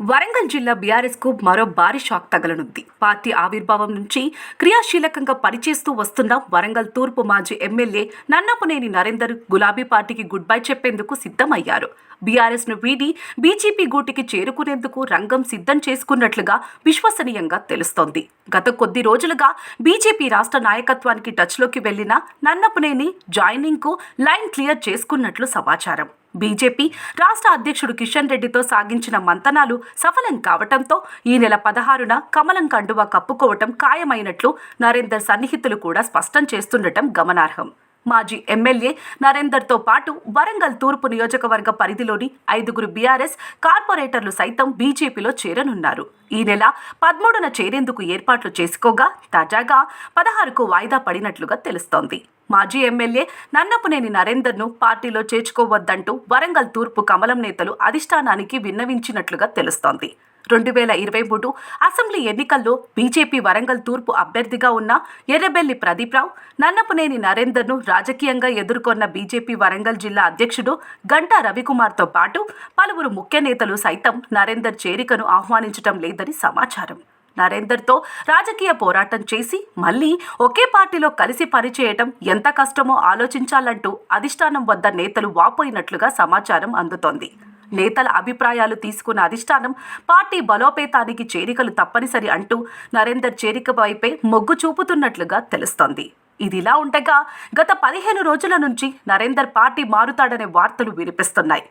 వరంగల్ జిల్లా బీఆర్ఎస్కు మరో భారీ షాక్ తగలనుంది. పార్టీ ఆవిర్భావం నుంచి క్రియాశీలకంగా పనిచేస్తూ వస్తున్న వరంగల్ తూర్పు మాజీ ఎమ్మెల్యే నన్నపనేని నరేందర్ గులాబీ పార్టీకి గుడ్ బై చెప్పేందుకు సిద్ధమయ్యారు. బీఆర్ఎస్ను వీడి బీజేపీ గూటికి చేరుకునేందుకు రంగం సిద్ధం చేసుకున్నట్లుగా విశ్వసనీయంగా తెలుస్తోంది. గత కొద్ది రోజులుగా బీజేపీ రాష్ట్ర నాయకత్వానికి టచ్లోకి వెళ్ళిన నన్నపనేని జాయినింగ్కు లైన్ క్లియర్ చేసుకున్నట్లు సమాచారం. బీజేపీ రాష్ట్ర అధ్యక్షుడు కిషన్ రెడ్డితో సాగించిన మంతనాలు సఫలం కావటంతో ఈ నెల పదహారున కమలం కండువా కప్పుకోవటం ఖాయమైనట్లు నరేందర్ సన్నిహితులు కూడా స్పష్టం చేస్తుండటం గమనార్హం. మాజీ ఎమ్మెల్యే నరేందర్తో పాటు వరంగల్ తూర్పు నియోజకవర్గ పరిధిలోని ఐదుగురు బీఆర్ఎస్ కార్పొరేటర్లు సైతం బీజేపీలో చేరనున్నారు. ఈ నెల పదమూడున చేరేందుకు ఏర్పాట్లు చేసుకోగా తాజాగా పదహారుకు వాయిదా పడినట్లుగా తెలుస్తోంది. మాజీ ఎమ్మెల్యే నన్నపునేని నరేందర్ను పార్టీలో చేర్చుకోవద్దంటూ వరంగల్ తూర్పు కమలం నేతలు అధిష్టానానికి విన్నవించినట్లుగా తెలుస్తోంది. రెండు వేల ఇరవై మూడు అసెంబ్లీ ఎన్నికల్లో బీజేపీ వరంగల్ తూర్పు అభ్యర్థిగా ఉన్న ఎర్రబెల్లి ప్రదీప్రావు నన్నపునేని నరేందర్ను రాజకీయంగా ఎదుర్కొన్న బీజేపీ వరంగల్ జిల్లా అధ్యక్షుడు గంటా రవికుమార్తో పాటు పలువురు ముఖ్య నేతలు సైతం నరేందర్ చేరికను ఆహ్వానించడం లేదని సమాచారం. నరేందర్తో రాజకీయ పోరాటం చేసి మళ్ళీ ఒకే పార్టీలో కలిసి పనిచేయటం ఎంత కష్టమో ఆలోచించాలంటూ అధిష్టానం వద్ద నేతలు వాపోయినట్లుగా సమాచారం అందుతోంది. నేతల అభిప్రాయాలు తీసుకున్న అధిష్టానం పార్టీ బలోపేతానికి చేరికలు తప్పనిసరి అంటూ నరేందర్ చేరిక వైపే మొగ్గు చూపుతున్నట్లుగా తెలుస్తోంది. ఇదిలా ఉండగా గత పదిహేను రోజుల నుంచి నరేందర్ పార్టీ మారుతాడనే వార్తలు వినిపిస్తున్నాయి.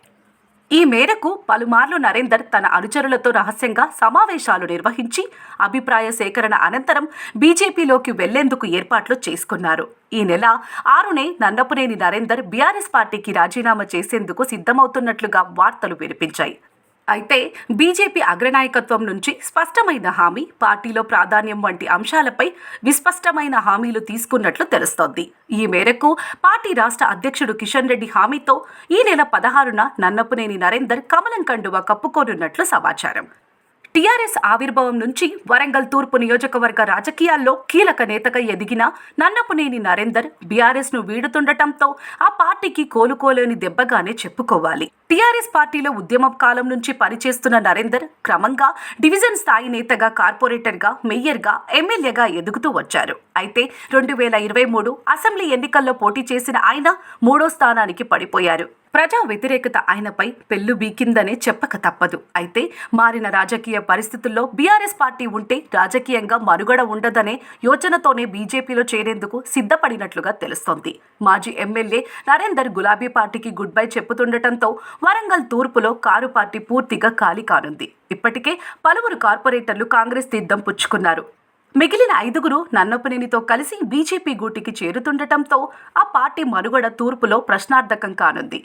ఈ మేరకు పలుమార్లు నరేందర్ తన అనుచరులతో రహస్యంగా సమావేశాలు నిర్వహించి అభిప్రాయ సేకరణ అనంతరం బీజేపీలోకి వెళ్ళేందుకు ఏర్పాట్లు చేసుకున్నారు. ఈ నెల ఆరునే నన్నపునేని నరేందర్ బీఆర్ఎస్ పార్టీకి రాజీనామా చేసేందుకు సిద్ధమవుతున్నట్లుగా వార్తలు వినిపించాయి. అయితే బీజేపీ అగ్రనాయకత్వం నుంచి స్పష్టమైన హామీ పార్టీలో ప్రాధాన్యం వంటి అంశాలపై విస్పష్టమైన హామీలు తీసుకున్నట్లు తెలుస్తోంది. ఈ మేరకు పార్టీ రాష్ట్ర అధ్యక్షుడు కిషన్ రెడ్డి హామీతో ఈ నెల పదహారున నన్నపునేని నరేందర్ కమలం కండువా కప్పుకోనున్నట్లు సమాచారం. టీఆర్ఎస్ ఆవిర్భావం నుంచి వరంగల్ తూర్పు నియోజకవర్గ రాజకీయాల్లో కీలక నేతగా ఎదిగిన నన్నపునేని నరేందర్ బీఆర్ఎస్ను వీడుతుండటంతో ఆ పార్టీకి కోలుకోలేని దెబ్బగానే చెప్పుకోవాలి. టీఆర్ఎస్ పార్టీలో ఉద్యమం కాలం నుంచి పనిచేస్తున్న నరేందర్ క్రమంగా డివిజన్ స్థాయి నేతగా కార్పొరేటర్గా మేయర్గా ఎమ్మెల్యేగా ఎదుగుతూ వచ్చారు. అయితే రెండు వేల ఇరవై మూడు అసెంబ్లీ ఎన్నికల్లో పోటీ చేసిన ఆయన మూడో స్థానానికి పడిపోయారు. ప్రజా వ్యతిరేకత ఆయనపై పెళ్ళు బీకిందనే చెప్పక తప్పదు. అయితే మారిన రాజకీయ పరిస్థితుల్లో బీఆర్ఎస్ పార్టీ ఉంటే రాజకీయంగా మనుగడ ఉండదనే యోచనతోనే బీజేపీలో చేరేందుకు సిద్ధపడినట్లుగా తెలుస్తోంది. మాజీ ఎమ్మెల్యే నరేందర్ గులాబీ పార్టీకి గుడ్ బై చెప్పుతుండటంతో వరంగల్ తూర్పులో కారు పార్టీ పూర్తిగా ఖాళీ కానుంది. ఇప్పటికే పలువురు కార్పొరేటర్లు కాంగ్రెస్ తీర్థం పుచ్చుకున్నారు. మిగిలిన ఐదుగురు నన్నపనేనితో కలిసి బీజేపీ గూటికి చేరుతుండటంతో ఆ పార్టీ మనుగడ తూర్పులో ప్రశ్నార్థకం కానుంది.